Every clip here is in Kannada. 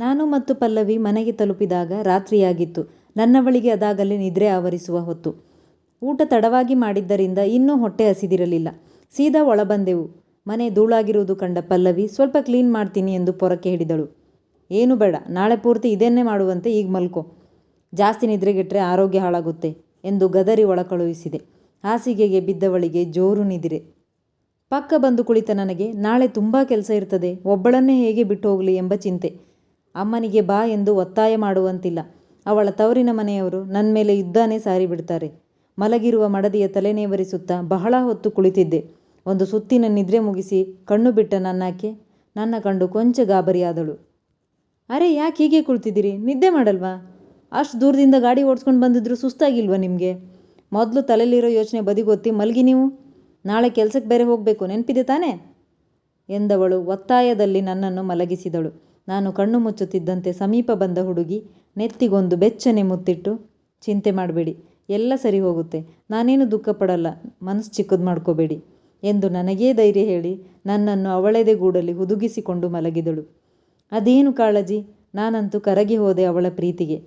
ನಾನು ಮತ್ತು ಪಲ್ಲವಿ ಮನೆಗೆ ತಲುಪಿದಾಗ ರಾತ್ರಿಯಾಗಿತ್ತು. ನನ್ನವಳಿಗೆ ಅದಾಗಲೇ ನಿದ್ರೆ ಆವರಿಸುವ ಹೊತ್ತು. ಊಟ ತಡವಾಗಿ ಮಾಡಿದ್ದರಿಂದ ಇನ್ನೂ ಹೊಟ್ಟೆ ಹಸಿದಿರಲಿಲ್ಲ. ಸೀದಾ ಒಳಬಂದೆವು ಮನೆ ಧೂಳಾಗಿರುವುದು ಕಂಡ ಪಲ್ಲವಿ ಸ್ವಲ್ಪ ಕ್ಲೀನ್ ಮಾಡ್ತೀನಿ ಎಂದು ಪೊರಕೆ ಹಿಡಿದಳು. ಏನು ಬೇಡ, ನಾಳೆ ಪೂರ್ತಿ ಇದನ್ನೇ ಮಾಡುವಂತೆ ಈಗ ಮಲ್ಕೋ. ಜಾಸ್ತಿ ನಿದ್ರೆಗೆಟ್ಟರೆ ಆರೋಗ್ಯ ಹಾಳಾಗುತ್ತೆ ಎಂದು ಗದರಿ ಒಳಕಳುಹಿಸಿದೆ. ಹಾಸಿಗೆಗೆ ಬಿದ್ದವಳಿಗೆ ಜೋರು ನಿದಿರೆ ಪಕ್ಕ ಬಂದು ಕುಳಿತ ನನಗೆ ನಾಳೆ ತುಂಬ ಕೆಲಸ ಇರ್ತದೆ, ಒಬ್ಬಳನ್ನೇ ಹೇಗೆ ಬಿಟ್ಟು ಹೋಗಲಿ ಎಂಬ ಚಿಂತೆ. ಅಮ್ಮನಿಗೆ ಬಾ ಎಂದು ಒತ್ತಾಯ ಮಾಡುವಂತಿಲ್ಲ. ಅವಳ ತವರಿನ ಮನೆಯವರು ನನ್ನ ಮೇಲೆ ಯುದ್ಧನೇ ಸಾರಿ ಬಿಡ್ತಾರೆ ಮಲಗಿರುವ ಮಡದಿಯ ತಲೆನೇವರಿಸುತ್ತಾ ಬಹಳ ಹೊತ್ತು ಕುಳಿತಿದ್ದೆ. ಒಂದು ಸುತ್ತಿನ ನಿದ್ರೆ ಮುಗಿಸಿ ಕಣ್ಣು ಬಿಟ್ಟ ನನ್ನಾಕೆ, ನನ್ನ ಕಂಡು ಕೊಂಚ ಗಾಬರಿಯಾದಳು. ಅರೆ, ಯಾಕೆ ಹೀಗೆ ಕುಳಿತಿದ್ದೀರಿ ನಿದ್ದೆ ಮಾಡಲ್ವಾ? ಅಷ್ಟು ದೂರದಿಂದ ಗಾಡಿ ಓಡಿಸ್ಕೊಂಡು ಬಂದಿದ್ರು ಸುಸ್ತಾಗಿಲ್ವಾ ನಿಮಗೆ ಮೊದಲು ತಲೆಯಲ್ಲಿರೋ ಯೋಚನೆ ಬದಿಗೊತ್ತಿ, ಮಲಗಿ ನೀವು. ನಾಳೆ ಕೆಲಸಕ್ಕೆ ಬೇರೆ ಹೋಗಬೇಕು, ನೆನಪಿದೆ ತಾನೇ? ಎಂದವಳು ಒತ್ತಾಯದಲ್ಲಿ ನನ್ನನ್ನು ಮಲಗಿಸಿದಳು. ನಾನು ಕಣ್ಣು ಮುಚ್ಚುತ್ತಿದ್ದಂತೆ ಸಮೀಪ ಬಂದ ಹುಡುಗಿ ನೆತ್ತಿಗೊಂದು ಬೆಚ್ಚನೆ ಮುತ್ತಿಟ್ಟು, ಚಿಂತೆ ಮಾಡಬೇಡಿ ಎಲ್ಲ ಸರಿ ಹೋಗುತ್ತೆ. ನಾನೇನೂ ದುಃಖಪಡಲ್ಲ, ಮನಸ್ಸು ಚಿಕ್ಕದು ಮಾಡ್ಕೋಬೇಡಿ ಎಂದು ನನಗೇ ಧೈರ್ಯ ಹೇಳಿ ನನ್ನನ್ನು ಅವಳೆದೆಗೂಡಲಿ ಹುದುಗಿಸಿಕೊಂಡು ಮಲಗಿದಳು. ಅದೇನು ಕಾಳಜಿ, ನಾನಂತೂ ಕರಗಿ ಹೋದೆ ಅವಳ ಪ್ರೀತಿಗೆ.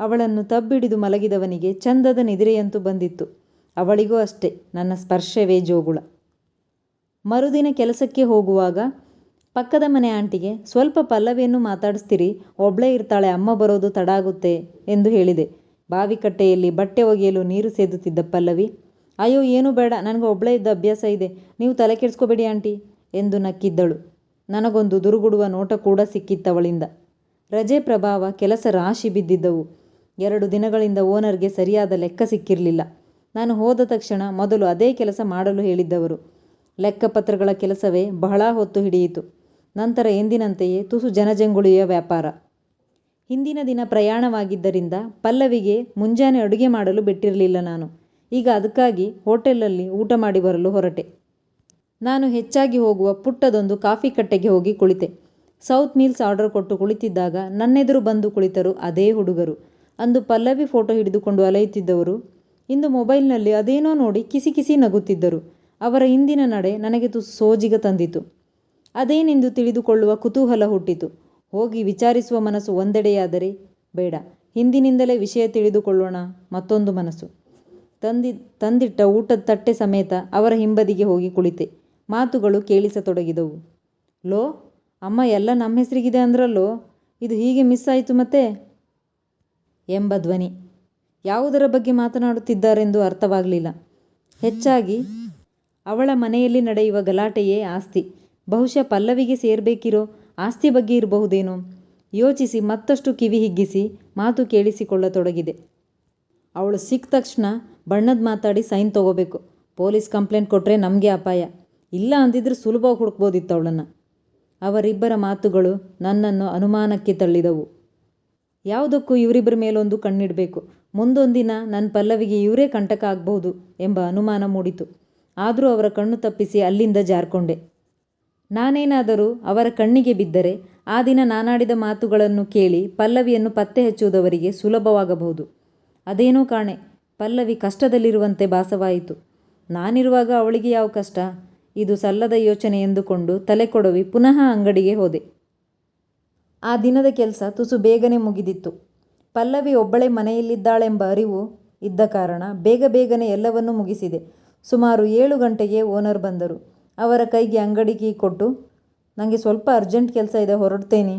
ಅವಳನ್ನು ತಬ್ಬಿಡಿದು ಮಲಗಿದವನಿಗೆ ಚಂದದ ನಿದ್ರೆಯಂತೂ ಬಂದಿತ್ತು. ಅವಳಿಗೂ ಅಷ್ಟೇ ನನ್ನ ಸ್ಪರ್ಶವೇ ಜೋಗುಳ. ಮರುದಿನ ಕೆಲಸಕ್ಕೆ ಹೋಗುವಾಗ ಪಕ್ಕದ ಮನೆ ಆಂಟಿಗೆ ಸ್ವಲ್ಪ ಪಲ್ಲವಿಯನ್ನು ಮಾತಾಡಿಸ್ತೀರಿ, ಒಬ್ಳೇ ಇರ್ತಾಳೆ ಅಮ್ಮ ಬರೋದು ತಡ ಆಗುತ್ತೆ ಎಂದು ಹೇಳಿದೆ. ಬಾವಿಕಟ್ಟೆಯಲ್ಲಿ ಬಟ್ಟೆ ಒಗೆಯಲು ನೀರು ಸೇದುತ್ತಿದ್ದ ಪಲ್ಲವಿ, ಅಯ್ಯೋ ಏನೂ ಬೇಡ, ನನಗೆ ಒಬ್ಳೇ ಇದ್ದ ಅಭ್ಯಾಸ ಇದೆ, ನೀವು ತಲೆ ಕೆಡಿಸ್ಕೋಬೇಡಿ ಆಂಟಿ ಎಂದು ನಕ್ಕಿದ್ದಳು. ನನಗೊಂದು ದುರುಗುಡುವ ನೋಟ ಕೂಡ ಸಿಕ್ಕಿತ್ತವಳಿಂದ. ರಜೆ ಪ್ರಭಾವ ಕೆಲಸ ರಾಶಿ ಬಿದ್ದಿದ್ದವು. ಎರಡು ದಿನಗಳಿಂದ ಓನರ್ಗೆ ಸರಿಯಾದ ಲೆಕ್ಕ ಸಿಕ್ಕಿರಲಿಲ್ಲ ನಾನು ಹೋದ ತಕ್ಷಣ ಮೊದಲು ಅದೇ ಕೆಲಸ ಮಾಡಲು ಹೇಳಿದ್ದವರು. ಲೆಕ್ಕಪತ್ರಗಳ ಕೆಲಸವೇ ಬಹಳ ಹೊತ್ತು ಹಿಡಿಯಿತು. ನಂತರ ಎಂದಿನಂತೆಯೇ ತುಸು ಜನಜಂಗುಳಿಯ ವ್ಯಾಪಾರ. ಹಿಂದಿನ ದಿನ ಪ್ರಯಾಣವಾಗಿದ್ದರಿಂದ ಪಲ್ಲವಿಗೆ ಮುಂಜಾನೆ ಅಡುಗೆ ಮಾಡಲು ಬಿಟ್ಟಿರಲಿಲ್ಲ ನಾನು. ಈಗ ಅದಕ್ಕಾಗಿ ಹೋಟೆಲಲ್ಲಿ ಊಟ ಮಾಡಿ ಬರಲು ಹೊರಟೆ. ನಾನು ಹೆಚ್ಚಾಗಿ ಹೋಗುವ ಪುಟ್ಟದೊಂದು ಕಾಫಿ ಕಟ್ಟೆಗೆ ಹೋಗಿ ಕುಳಿತೆ. ಸೌತ್ ಮೀಲ್ಸ್ ಆರ್ಡರ್ ಕೊಟ್ಟು ಕುಳಿತಿದ್ದಾಗ ನನ್ನೆದುರು ಬಂದು ಕುಳಿತರು ಅದೇ ಹುಡುಗರು. ಅಂದು ಪಲ್ಲವಿ ಫೋಟೋ ಹಿಡಿದುಕೊಂಡು ಅಲೆಯುತ್ತಿದ್ದವರು, ಇಂದು ಮೊಬೈಲ್ನಲ್ಲಿ ಅದೇನೋ ನೋಡಿ ಕಿಸಿಕಿಸಿ ನಗುತ್ತಿದ್ದರು. ಅವರ ಇಂದಿನ ನಡೆ ನನಗೆ ತುಸು ಸೋಜಿಗ ತಂದಿತು. ಅದೇನೆಂದು ತಿಳಿದುಕೊಳ್ಳುವ ಕುತೂಹಲ ಹುಟ್ಟಿತು. ಹೋಗಿ ವಿಚಾರಿಸುವ ಮನಸ್ಸು ಒಂದೆಡೆಯಾದರೆ, ಬೇಡ, ಹಿಂದಿನಿಂದಲೇ ವಿಷಯ ತಿಳಿದುಕೊಳ್ಳೋಣ ಮತ್ತೊಂದು ಮನಸ್ಸು. ತಂದಿ ತಂದಿಟ್ಟ ಊಟದ ತಟ್ಟೆ ಸಮೇತ ಅವರ ಹಿಂಬದಿಗೆ ಹೋಗಿ ಕುಳಿತೆ. ಮಾತುಗಳು ಕೇಳಿಸತೊಡಗಿದವು. ಲೋ, ಅಮ್ಮ ಎಲ್ಲ ನಮ್ಮ ಹೆಸರಿಗಿದೆ ಅಂದ್ರಲ್ಲೋ, ಇದು ಹೀಗೆ ಮಿಸ್ ಆಯಿತು ಮತ್ತೆ? ಎಂಬ ಧ್ವನಿ. ಯಾವುದರ ಬಗ್ಗೆ ಮಾತನಾಡುತ್ತಿದ್ದಾರೆಂದು ಅರ್ಥವಾಗಲಿಲ್ಲ ಹೆಚ್ಚಾಗಿ ಅವಳ ಮನೆಯಲ್ಲಿ ನಡೆಯುವ ಗಲಾಟೆಯೇ ಆಸ್ತಿ. ಬಹುಶಃ ಪಲ್ಲವಿಗೆ ಸೇರ್ಬೇಕಿರೋ ಆಸ್ತಿ ಬಗ್ಗೆ ಇರಬಹುದೇನೋ ಯೋಚಿಸಿ ಮತ್ತಷ್ಟು ಕಿವಿ ಹಿಗ್ಗಿಸಿ ಮಾತು ಕೇಳಿಸಿಕೊಳ್ಳತೊಡಗಿದೆ. ಅವಳು ಸಿಕ್ಕ ತಕ್ಷಣ ಬಣ್ಣದ ಮಾತಾಡಿ ಸೈನ್ ತಗೋಬೇಕು. ಪೊಲೀಸ್ ಕಂಪ್ಲೇಂಟ್ ಕೊಟ್ರೆ ನಮಗೆ ಅಪಾಯ. ಇಲ್ಲ ಅಂದಿದ್ರೆ ಸುಲಭವಾಗಿ ಹುಡುಕ್ಬೋದಿತ್ತು ಅವಳನ್ನು ಅವರಿಬ್ಬರ ಮಾತುಗಳು ನನ್ನನ್ನು ಅನುಮಾನಕ್ಕೆ ತಳ್ಳಿದವು. ಯಾವುದಕ್ಕೂ ಇವರಿಬ್ಬರ ಮೇಲೊಂದು ಕಣ್ಣಿಡಬೇಕು ಮುಂದೊಂದಿನ ನನ್ನ ಪಲ್ಲವಿಗೆ ಇವರೇ ಕಂಟಕ ಆಗಬಹುದು ಎಂಬ ಅನುಮಾನ ಮೂಡಿತು. ಆದರೂ ಅವರ ಕಣ್ಣು ತಪ್ಪಿಸಿ ಅಲ್ಲಿಂದ ಜಾರ್ಕೊಂಡೆ. ನಾನೇನಾದರೂ ಅವರ ಕಣ್ಣಿಗೆ ಬಿದ್ದರೆ ಆ ದಿನ ನಾನಾಡಿದ ಮಾತುಗಳನ್ನು ಕೇಳಿ ಪಲ್ಲವಿಯನ್ನು ಪತ್ತೆ ಹಚ್ಚುವುದವರಿಗೆ ಸುಲಭವಾಗಬಹುದು. ಅದೇನೋ ಕಾಣೆ, ಪಲ್ಲವಿ ಕಷ್ಟದಲ್ಲಿರುವಂತೆ ಭಾಸವಾಯಿತು. ನಾನಿರುವಾಗ ಅವಳಿಗೆ ಯಾವ ಕಷ್ಟ? ಇದು ಸಲ್ಲದ ಯೋಚನೆ ಎಂದುಕೊಂಡು ತಲೆ ಕೊಡವಿ ಪುನಃ ಅಂಗಡಿಗೆ ಹೋದೆ. ಆ ದಿನದ ಕೆಲಸ ತುಸು ಬೇಗನೆ ಮುಗಿದಿತ್ತು. ಪಲ್ಲವಿ ಒಬ್ಬಳೇ ಮನೆಯಲ್ಲಿದ್ದಾಳೆಂಬ ಅರಿವು ಇದ್ದ ಕಾರಣ ಬೇಗ ಬೇಗನೆ ಎಲ್ಲವನ್ನೂ ಮುಗಿಸಿದೆ. ಸುಮಾರು ಏಳು ಗಂಟೆಗೆ ಓನರ್ ಬಂದರು. ಅವರ ಕೈಗೆ ಅಂಗಡಿ ಕೀ ಕೊಟ್ಟು, ನನಗೆ ಸ್ವಲ್ಪ ಅರ್ಜೆಂಟ್ ಕೆಲಸ ಇದೆ ಹೊರಡ್ತೇನೆ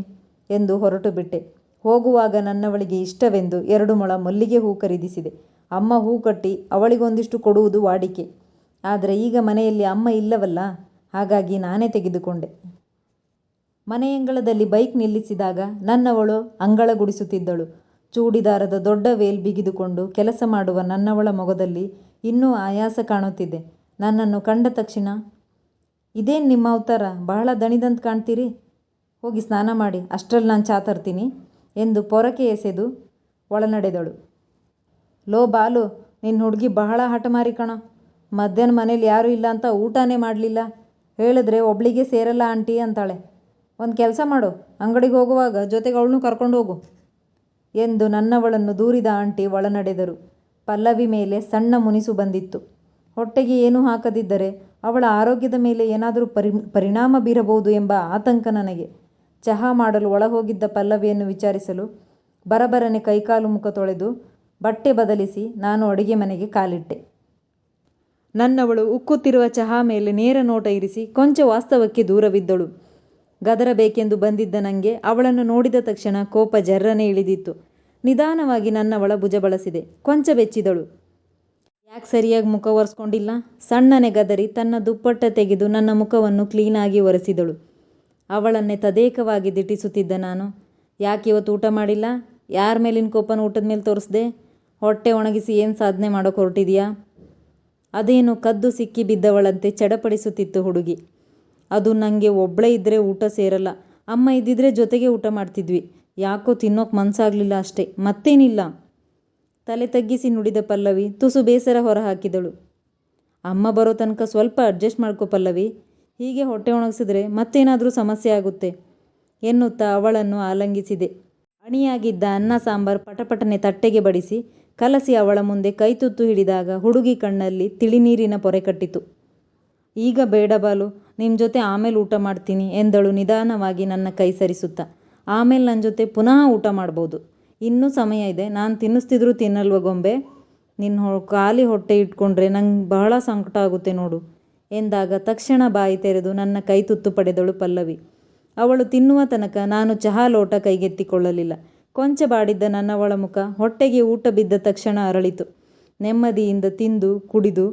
ಎಂದು ಹೊರಟುಬಿಟ್ಟೆ. ಹೋಗುವಾಗ ನನ್ನವಳಿಗೆ ಇಷ್ಟವೆಂದು ಎರಡು ಮೊಳ ಮಲ್ಲಿಗೆ ಹೂ ಖರೀದಿಸಿದೆ. ಅಮ್ಮ ಹೂ ಕಟ್ಟಿ ಅವಳಿಗೊಂದಿಷ್ಟು ಕೊಡುವುದು ವಾಡಿಕೆ. ಆದರೆ ಈಗ ಮನೆಯಲ್ಲಿ ಅಮ್ಮ ಇಲ್ಲವಲ್ಲ, ಹಾಗಾಗಿ ನಾನೇ ತೆಗೆದುಕೊಂಡೆ. ಮನೆಯಂಗಳದಲ್ಲಿ ಬೈಕ್ ನಿಲ್ಲಿಸಿದಾಗ ನನ್ನವಳು ಅಂಗಳ ಗುಡಿಸುತ್ತಿದ್ದಳು. ಚೂಡಿದಾರದ ದೊಡ್ಡ ವೇಲ್ ಬಿಗಿದುಕೊಂಡು ಕೆಲಸ ಮಾಡುವ ನನ್ನವಳ ಮೊಗದಲ್ಲಿ ಇನ್ನೂ ಆಯಾಸ ಕಾಣುತ್ತಿದೆ. ನನ್ನನ್ನು ಕಂಡ ತಕ್ಷಣ, ಇದೇನ್ ನಿಮ್ಮ ಅವತಾರ ಬಹಳ ದಣಿದಂತ ಕಾಣ್ತೀರಿ, ಹೋಗಿ ಸ್ನಾನ ಮಾಡಿ, ಅಷ್ಟರಲ್ಲಿ ನಾನು ಚಾ ತರ್ತೀನಿ ಎಂದು ಪೊರಕೆ ಎಸೆದು ಒಳನಡೆದಳು. ಲೋ ಬಾಲು, ನಿನ್ನ ಹುಡುಗಿ ಬಹಳ ಹಠಮಾರಿ ಕಣ ಮಧ್ಯಾಹ್ನ ಮನೇಲಿ ಯಾರೂ ಇಲ್ಲ ಅಂತ ಊಟನೇ ಮಾಡಲಿಲ್ಲ ಹೇಳಿದ್ರೆ ಒಬ್ಳಿಗೆ ಸೇರಲ್ಲ ಆಂಟಿ ಅಂತಾಳೆ. ಒಂದು ಕೆಲಸ ಮಾಡು, ಅಂಗಡಿಗೆ ಹೋಗುವಾಗ ಜೊತೆಗೆ ಅವಳನ್ನೂ ಕರ್ಕೊಂಡು ಹೋಗು ಎಂದು ನನ್ನವಳನ್ನು ದೂರಿದ ಆಂಟಿ ಒಳನಡೆದರು. ಪಲ್ಲವಿ ಮೇಲೆ ಸಣ್ಣ ಮುನಿಸು ಬಂದಿತ್ತು. ಹೊಟ್ಟೆಗೆ ಏನೂ ಹಾಕದಿದ್ದರೆ ಅವಳ ಆರೋಗ್ಯದ ಮೇಲೆ ಏನಾದರೂ ಪರಿ, ಪರಿಣಾಮ ಬೀರಬಹುದು ಎಂಬ ಆತಂಕ ನನಗೆ. ಚಹಾ ಮಾಡಲು ಒಳಹೋಗಿದ್ದ ಪಲ್ಲವಿಯನ್ನು ವಿಚಾರಿಸಲು ಬರಬರನೆ ಕೈಕಾಲು ಮುಖ ತೊಳೆದು ಬಟ್ಟೆ ಬದಲಿಸಿ ನಾನು ಅಡುಗೆ ಮನೆಗೆ ಕಾಲಿಟ್ಟೆ. ನನ್ನವಳು ಉಕ್ಕುತ್ತಿರುವ ಚಹಾ ಮೇಲೆ ನೇರ ನೋಟ ಇರಿಸಿ ಕೊಂಚ ವಾಸ್ತವಕ್ಕೆ ದೂರವಿದ್ದಳು. ಗದರಬೇಕೆಂದು ಬಂದಿದ್ದ ನನಗೆ ಅವಳನ್ನು ನೋಡಿದ ತಕ್ಷಣ ಕೋಪ ಜರ್ರನೆ ಇಳಿದಿತ್ತು. ನಿಧಾನವಾಗಿ ನನ್ನವಳ ಭುಜ ಬಳಸಿದೆ. ಕೊಂಚ ಬೆಚ್ಚಿದಳು. ಯಾಕ್ ಸರಿಯಾಗಿ ಮುಖ ಒರೆಸ್ಕೊಂಡಿಲ್ಲ? ಸಣ್ಣನೆ ಗದರಿ ತನ್ನ ದುಪ್ಪಟ್ಟ ತೆಗೆದು ನನ್ನ ಮುಖವನ್ನು ಕ್ಲೀನಾಗಿ ಒರೆಸಿದಳು. ಅವಳನ್ನೇ ತದೇಕವಾಗಿ ದಿಟ್ಟಿಸುತ್ತಿದ್ದ ನಾನು, ಯಾಕೆ ಇವತ್ತು ಊಟ ಮಾಡಿಲ್ಲ? ಯಾರ ಮೇಲಿನ ಕೋಪನ ಊಟದ ಮೇಲೆ ತೋರಿಸ್ದೆ ಹೊಟ್ಟೆ ಒಣಗಿಸಿ ಏನು ಸಾಧನೆ ಮಾಡೋಕೆ ಹೊರಟಿದೆಯಾ ಅದೇನು ಕದ್ದು ಸಿಕ್ಕಿ ಬಿದ್ದವಳಂತೆ ಚಡಪಡಿಸುತ್ತಿತ್ತು ಹುಡುಗಿ. ಅದು ನನಗೆ ಒಬ್ಬಳೇ ಇದ್ದರೆ ಊಟ ಸೇರಲ್ಲ. ಅಮ್ಮ ಇದ್ದಿದ್ರೆ ಜೊತೆಗೆ ಊಟ ಮಾಡ್ತಿದ್ವಿ. ಯಾಕೋ ತಿನ್ನೋಕೆ ಮನಸ್ಸಾಗಲಿಲ್ಲ ಅಷ್ಟೇ, ಮತ್ತೇನಿಲ್ಲ. ತಲೆ ತಗ್ಗಿಸಿ ನುಡಿದ ಪಲ್ಲವಿ ತುಸು ಬೇಸರ ಹೊರಹಾಕಿದಳು. ಅಮ್ಮ ಬರೋ ತನಕ ಸ್ವಲ್ಪ ಅಡ್ಜಸ್ಟ್ ಮಾಡ್ಕೋ ಪಲ್ಲವಿ. ಹೀಗೆ ಹೊಟ್ಟೆ ಒಣಗಿಸಿದ್ರೆ ಮತ್ತೇನಾದರೂ ಸಮಸ್ಯೆ ಆಗುತ್ತೆ ಎನ್ನುತ್ತಾ ಅವಳನ್ನು ಆಲಂಗಿಸಿದೆ ಅಣಿಯಾಗಿದ್ದ ಅನ್ನ ಸಾಂಬಾರ್ ಪಟಪಟನೆ ತಟ್ಟೆಗೆ ಬಡಿಸಿ, ಕಲಸಿ ಅವಳ ಮುಂದೆ ಕೈತುತ್ತು ಹಿಡಿದಾಗ ಹುಡುಗಿ ಕಣ್ಣಲ್ಲಿ ತಿಳಿನೀರಿನ ಪೊರೆ ಕಟ್ಟಿತು. ಈಗ ಬೇಡ ಬಾಲು, ನಿಮ್ಮ ಜೊತೆ ಆಮೇಲೆ ಊಟ ಮಾಡ್ತೀನಿ ಎಂದಳು ನಿಧಾನವಾಗಿ ನನ್ನ ಕೈ ಸರಿಸುತ್ತಾ. ಆಮೇಲೆ ನನ್ನ ಜೊತೆ ಪುನಃ ಊಟ ಮಾಡ್ಬೋದು. ಇನ್ನೂ ಸಮಯ ಇದೆ. ನಾನು ತಿನ್ನಿಸ್ತಿದ್ರೂ ತಿನ್ನಲ್ವ ಗೊಂಬೆ? ನಿನ್ ಖಾಲಿ ಹೊಟ್ಟೆ ಇಟ್ಕೊಂಡ್ರೆ ನಂಗೆ ಬಹಳ ಸಂಕಟ ಆಗುತ್ತೆ ನೋಡು ಎಂದಾಗ ತಕ್ಷಣ ಬಾಯಿ ತೆರೆದು ನನ್ನ ಕೈ ತುತ್ತು ಪಡೆದಳು ಪಲ್ಲವಿ. ಅವಳು ತಿನ್ನುವ ತನಕ ನಾನು ಚಹಾ ಲೋಟ ಕೈಗೆತ್ತಿಕೊಳ್ಳಲಿಲ್ಲ. ಕೊಂಚ ಬಾಡಿದ್ದ ನನ್ನವಳ ಮುಖ ಹೊಟ್ಟೆಗೆ ಊಟ ಬಿದ್ದ ತಕ್ಷಣ ಅರಳಿತು. ನೆಮ್ಮದಿಯಿಂದ ತಿಂದು ಕುಡಿದು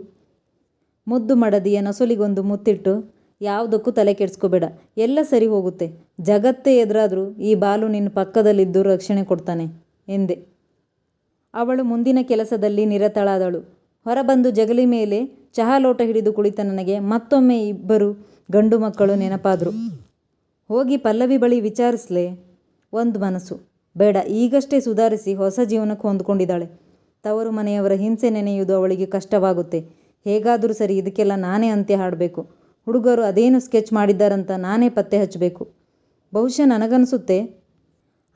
ಮುದ್ದು ಮಡದಿಯ ನಸುಲಿಗೊಂದು ಮುತ್ತಿಟ್ಟು, ಯಾವ್ದಕ್ಕೂ ತಲೆ ಕೆಡಿಸ್ಕೋಬೇಡ ಎಲ್ಲ ಸರಿ ಹೋಗುತ್ತೆ. ಜಗತ್ತೇ ಎದುರಾದರೂ ಈ ಬಾಲು ನಿನ್ನ ಪಕ್ಕದಲ್ಲಿದ್ದು ರಕ್ಷಣೆ ಕೊಡ್ತಾನೆ ಎಂದೆ. ಅವಳು ಮುಂದಿನ ಕೆಲಸದಲ್ಲಿ ನಿರತಳಾದಳು. ಹೊರಬಂದು ಜಗಲಿ ಮೇಲೆ ಚಹಾ ಲೋಟ ಹಿಡಿದು ಕುಳಿತ ನನಗೆ ಮತ್ತೊಮ್ಮೆ ಇಬ್ಬರು ಗಂಡು ಮಕ್ಕಳು ನೆನಪಾದರು ಹೋಗಿ ಪಲ್ಲವಿ ಬಳಿ ವಿಚಾರಿಸ್ಲೇ? ಒಂದು ಮನಸ್ಸು. ಬೇಡ, ಈಗಷ್ಟೇ ಸುಧಾರಿಸಿ ಹೊಸ ಜೀವನಕ್ಕೆ ಹೊಂದ್ಕೊಂಡಿದ್ದಾಳೆ ತವರು ಮನೆಯವರ ಹಿಂಸೆ ನೆನೆಯುವುದು ಅವಳಿಗೆ ಕಷ್ಟವಾಗುತ್ತೆ. ಹೇಗಾದರೂ ಸರಿ ಇದಕ್ಕೆಲ್ಲ ನಾನೇ ಅಂತ್ಯ ಹಾಡ್ಬೇಕು. ಹುಡುಗರು ಅದೇನು ಸ್ಕೆಚ್ ಮಾಡಿದ್ದಾರಂತ ನಾನೇ ಪತ್ತೆ ಹಚ್ಚಬೇಕು. ಬಹುಶಃ ನನಗನ್ಸುತ್ತೆ.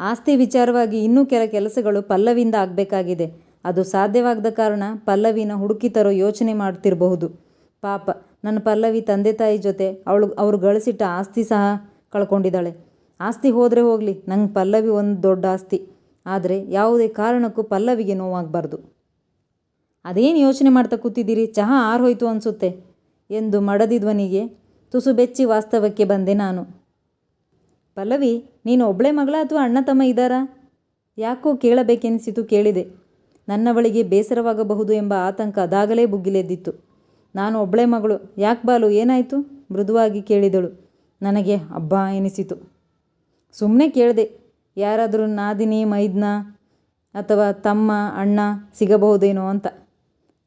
ಆಸ್ತಿ ವಿಚಾರವಾಗಿ ಇನ್ನೂ ಕೆಲ ಕೆಲಸಗಳು ಪಲ್ಲವಿಯಿಂದ ಆಗಬೇಕಾಗಿದೆ. ಅದು ಸಾಧ್ಯವಾಗದ ಕಾರಣ ಪಲ್ಲವಿನ ಹುಡುಕಿ ತರೋ ಯೋಚನೆ ಮಾಡ್ತಿರಬಹುದು. ಪಾಪ, ನನ್ನ ಪಲ್ಲವಿ ತಂದೆ ತಾಯಿ ಜೊತೆ ಅವಳು, ಅವರು ಗಳಿಸಿಟ್ಟ ಆಸ್ತಿ ಸಹ ಕಳ್ಕೊಂಡಿದ್ದಾಳೆ. ಆಸ್ತಿ ಹೋದರೆ ಹೋಗಲಿ, ನಂಗೆ ಪಲ್ಲವಿ ಒಂದು ದೊಡ್ಡ ಆಸ್ತಿ. ಆದರೆ ಯಾವುದೇ ಕಾರಣಕ್ಕೂ ಪಲ್ಲವಿಗೆ ನೋವಾಗಬಾರ್ದು. ಅದೇನು ಯೋಚನೆ ಮಾಡ್ತಾ ಕೂತಿದ್ದೀರಿ? ಚಹಾ ಆರ್ಹೋಯ್ತು ಅನ್ಸುತ್ತೆ. ಎಂದು ಮಡದಿ ಧ್ವನಿಗೆ ತುಸು ಬೆಚ್ಚಿ ವಾಸ್ತವಕ್ಕೆ ಬಂದೆ ನಾನು. ಪಲ್ಲವಿ, ನೀನು ಒಬ್ಳೆ ಮಗಳ ಅಥವಾ ಅಣ್ಣ ತಮ್ಮ ಇದ್ದಾರಾ ಯಾಕೋ ಕೇಳಬೇಕೆನಿಸಿತು ಕೇಳಿದೆ. ನನ್ನವಳಿಗೆ ಬೇಸರವಾಗಬಹುದು ಎಂಬ ಆತಂಕ ಅದಾಗಲೇ ಬುಗ್ಗಿಲೆದ್ದಿತ್ತು ನಾನು ಒಬ್ಳೆ ಮಗಳು. ಯಾಕೆ ಬಾಲು ಏನಾಯಿತು ಮೃದುವಾಗಿ ಕೇಳಿದಳು. ನನಗೆ ಅಬ್ಬಾ ಎನಿಸಿತು. ಸುಮ್ಮನೆ ಕೇಳಿದೆ ಯಾರಾದರೂ ನಾದಿನಿ ಮೈದ್ನ ಅಥವಾ ತಮ್ಮ ಅಣ್ಣ ಸಿಗಬಹುದೇನೋ ಅಂತ.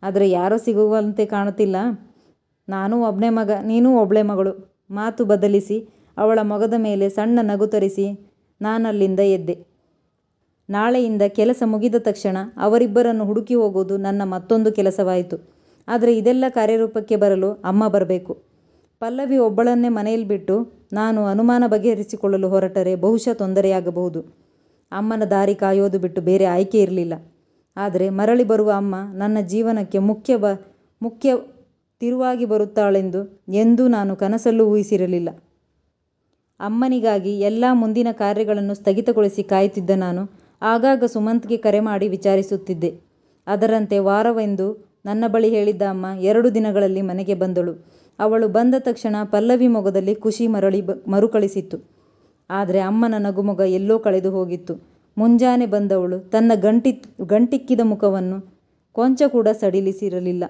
ಆದರೆ ಯಾರೂ ಸಿಗುವಂತೆ ಕಾಣುತ್ತಿಲ್ಲ. ನಾನೂ ಒಬ್ಬನೇ ಮಗ, ನೀನೂ ಒಬ್ಬಳೇ ಮಗಳು. ಮಾತು ಬದಲಿಸಿ ಅವಳ ಮೊಗದ ಮೇಲೆ ಸಣ್ಣ ನಗು ತರಿಸಿ ನಾನಲ್ಲಿಂದ ಎದ್ದೆ. ನಾಳೆಯಿಂದ ಕೆಲಸ ಮುಗಿದ ತಕ್ಷಣ ಅವರಿಬ್ಬರನ್ನು ಹುಡುಕಿ ಹೋಗೋದು ನನ್ನ ಮತ್ತೊಂದು ಕೆಲಸವಾಯಿತು. ಆದರೆ ಇದೆಲ್ಲ ಕಾರ್ಯರೂಪಕ್ಕೆ ಬರಲು ಅಮ್ಮ ಬರಬೇಕು ಪಲ್ಲವಿ ಒಬ್ಬಳನ್ನೇ ಮನೆಯಲ್ಲಿ ಬಿಟ್ಟು ನಾನು ಅನುಮಾನ ಬಗೆಹರಿಸಿಕೊಳ್ಳಲು ಹೊರಟರೆ ಬಹುಶಃ ತೊಂದರೆಯಾಗಬಹುದು. ಅಮ್ಮನ ದಾರಿ ಕಾಯೋದು ಬಿಟ್ಟು ಬೇರೆ ಆಯ್ಕೆ ಇರಲಿಲ್ಲ ಆದರೆ ಮರಳಿ ಬರುವ ಅಮ್ಮ ನನ್ನ ಜೀವನಕ್ಕೆ ಮುಖ್ಯ ಮುಖ್ಯ ತಿರುವಾಗಿ ಬರುತ್ತಾಳೆಂದು ಎಂದೂ ನಾನು ಕನಸಲ್ಲೂ ಊಹಿಸಿರಲಿಲ್ಲ. ಅಮ್ಮನಿಗಾಗಿ ಎಲ್ಲ ಮುಂದಿನ ಕಾರ್ಯಗಳನ್ನು ಸ್ಥಗಿತಗೊಳಿಸಿ ಕಾಯುತ್ತಿದ್ದ ನಾನು ಆಗಾಗ ಸುಮಂತ್ಗೆ ಕರೆ ಮಾಡಿ ವಿಚಾರಿಸುತ್ತಿದ್ದೆ. ಅದರಂತೆ ವಾರವೆಂದು ನನ್ನ ಬಳಿ ಹೇಳಿದ್ದ ಅಮ್ಮ ಎರಡು ದಿನಗಳಲ್ಲಿ ಮನೆಗೆ ಬಂದಳು. ಅವಳು ಬಂದ ತಕ್ಷಣ ಪಲ್ಲವಿ ಮೊಗದಲ್ಲಿ ಖುಷಿ ಮರಳಿ ಮರುಕಳಿಸಿತ್ತು. ಆದರೆ ಅಮ್ಮನ ನಗುಮೊಗ ಎಲ್ಲೋ ಕಳೆದು ಹೋಗಿತ್ತು. ಮುಂಜಾನೆ ಬಂದವಳು ತನ್ನ ಗಂಟಿ ಗಂಟಿಕ್ಕಿದ ಮುಖವನ್ನು ಕೊಂಚ ಕೂಡ ಸಡಿಲಿಸಿರಲಿಲ್ಲ.